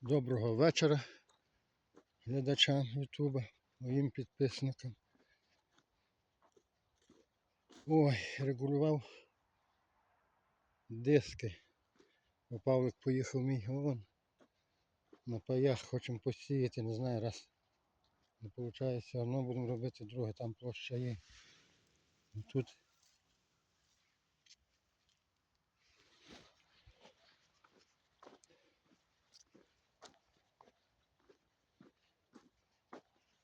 Доброго вечора глядачам Ютуба, моїм підписникам. Ой, регулював диски. Бо Павлик поїхав мій вон. На паях хочемо посіяти, не знаю, раз не виходить, одно будемо робити друге, там площа є. Тут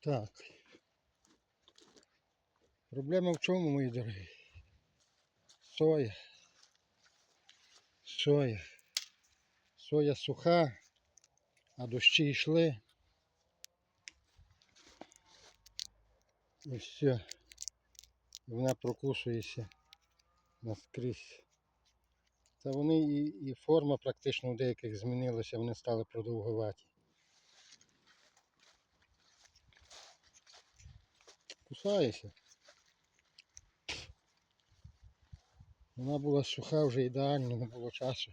Так. Проблема в чому, мої дорогі? Соя. Соя. Соя суха, а дощі йшли. І все. Вона прокусується наскрізь. Та вони і, і форма практично у деяких змінилася, вони стали продовгуваті. Кусається. Вона була суха вже ідеально, не було часу.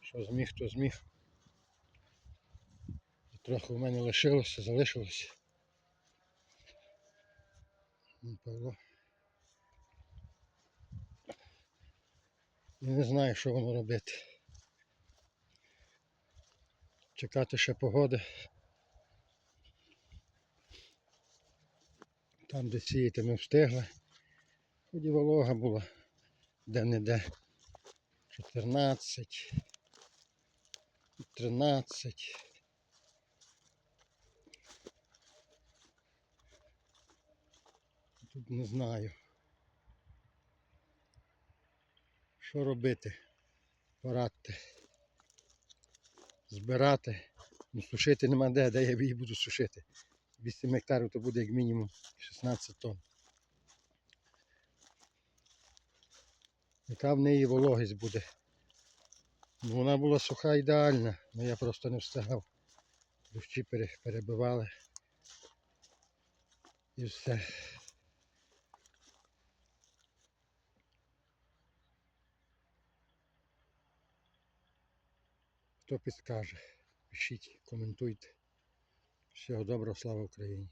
Що зміг, то зміг. І трохи в мене лишилося, залишилося. Ну, Павло. І не знаю, що воно робити. Чекати ще погоди. Там, де сіяти ми встигли. Ході волога була де-не-де. 14, 13. Тут не знаю. Що робити? Порадьте. Збирати. Ну, сушити нема де, де я її буду сушити. 8 гектарів то буде як мінімум 16 тонн. Яка в неї вологість буде? Ну, Вона була суха ідеальна, але я просто не встигав. Дощі перебивали. І все. Хто підскаже, пишіть, коментуйте. Всього доброго, слава Україні!